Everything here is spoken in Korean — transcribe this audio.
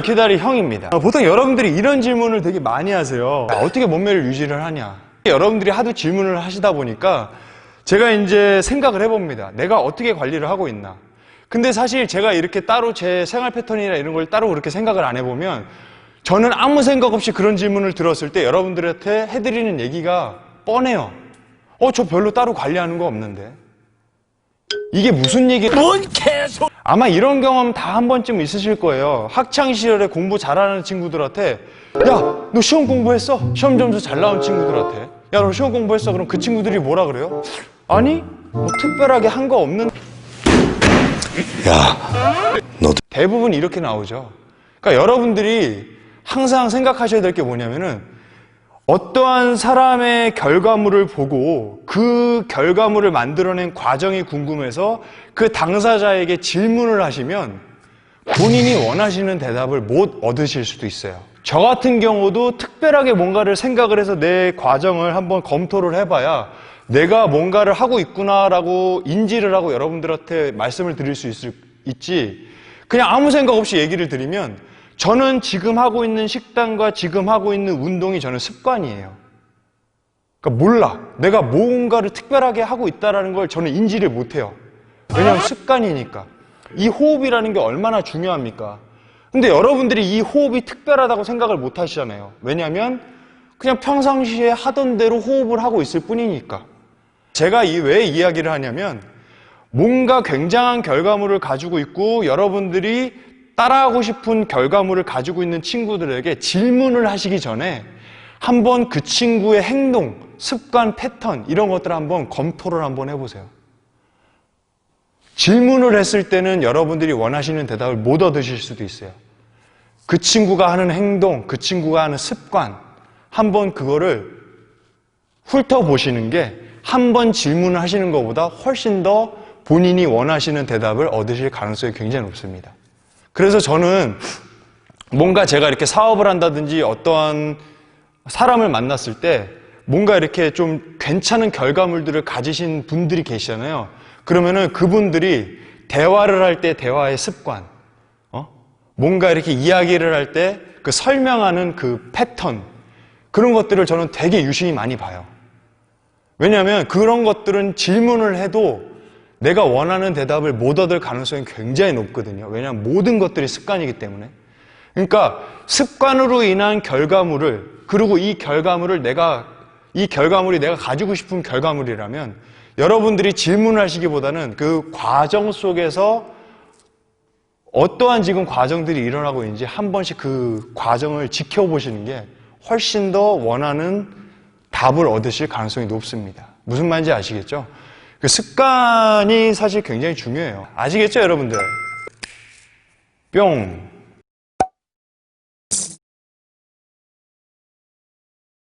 럭키다리 형입니다. 어, 보통 여러분들이 이런 질문을 되게 많이 하세요. 아, 어떻게 몸매를 유지를 하냐? 여러분들이 하도 질문을 하시다 보니까 제가 이제 생각을 해봅니다. 내가 어떻게 관리를 하고 있나? 근데 사실 제가 이렇게 따로 제 생활 패턴이나 이런 걸 따로 그렇게 생각을 안 해보면 저는 아무 생각 없이 그런 질문을 들었을 때 여러분들한테 해드리는 얘기가 뻔해요. 어, 저 별로 따로 관리하는 거 없는데. 이게 무슨 얘기? 뭔 개소! 아마 이런 경험 다 한 번쯤 있으실 거예요. 학창 시절에 공부 잘하는 친구들한테 야, 너 시험 공부했어? 시험 점수 잘 나온 친구들한테 야, 너 시험 공부했어? 그럼 그 친구들이 뭐라 그래요? 아니, 뭐 특별하게 한 거 없는 야, 너도 대부분 이렇게 나오죠. 그러니까 여러분들이 항상 생각하셔야 될 게 뭐냐면은 어떠한 사람의 결과물을 보고 그 결과물을 만들어낸 과정이 궁금해서 그 당사자에게 질문을 하시면 본인이 원하시는 대답을 못 얻으실 수도 있어요. 저 같은 경우도 특별하게 뭔가를 생각을 해서 내 과정을 한번 검토를 해봐야 내가 뭔가를 하고 있구나라고 인지를 하고 여러분들한테 말씀을 드릴 수 있을, 있지. 그냥 아무 생각 없이 얘기를 드리면 저는 지금 하고 있는 식단과 지금 하고 있는 운동이 저는 습관이에요. 그러니까 몰라. 내가 뭔가를 특별하게 하고 있다라는 걸 저는 인지를 못해요. 왜냐하면 습관이니까. 이 호흡이라는 게 얼마나 중요합니까? 근데 여러분들이 이 호흡이 특별하다고 생각을 못 하시잖아요. 왜냐하면 그냥 평상시에 하던 대로 호흡을 하고 있을 뿐이니까. 제가 이 왜 이야기를 하냐면 뭔가 굉장한 결과물을 가지고 있고 여러분들이 따라하고 싶은 결과물을 가지고 있는 친구들에게 질문을 하시기 전에 한번 그 친구의 행동, 습관, 패턴 이런 것들을 한번 검토를 한번 해보세요. 질문을 했을 때는 여러분들이 원하시는 대답을 못 얻으실 수도 있어요. 그 친구가 하는 행동, 그 친구가 하는 습관, 한번 그거를 훑어보시는 게 한 번 질문을 하시는 것보다 훨씬 더 본인이 원하시는 대답을 얻으실 가능성이 굉장히 높습니다. 그래서 저는 뭔가 제가 이렇게 사업을 한다든지 어떠한 사람을 만났을 때 뭔가 이렇게 좀 괜찮은 결과물들을 가지신 분들이 계시잖아요. 그러면은 그분들이 대화를 할 때 대화의 습관, 어? 뭔가 이렇게 이야기를 할 때 그 설명하는 그 패턴, 그런 것들을 저는 되게 유심히 많이 봐요. 왜냐하면 그런 것들은 질문을 해도 내가 원하는 대답을 못 얻을 가능성이 굉장히 높거든요. 왜냐하면 모든 것들이 습관이기 때문에. 그러니까 습관으로 인한 결과물을 그리고 이 결과물을 내가 이 결과물이 내가 가지고 싶은 결과물이라면 여러분들이 질문을 하시기보다는 그 과정 속에서 어떠한 지금 과정들이 일어나고 있는지 한 번씩 그 과정을 지켜보시는 게 훨씬 더 원하는 답을 얻으실 가능성이 높습니다. 무슨 말인지 아시겠죠? 그 습관이 사실 굉장히 중요해요. 아시겠죠, 여러분들? 뿅.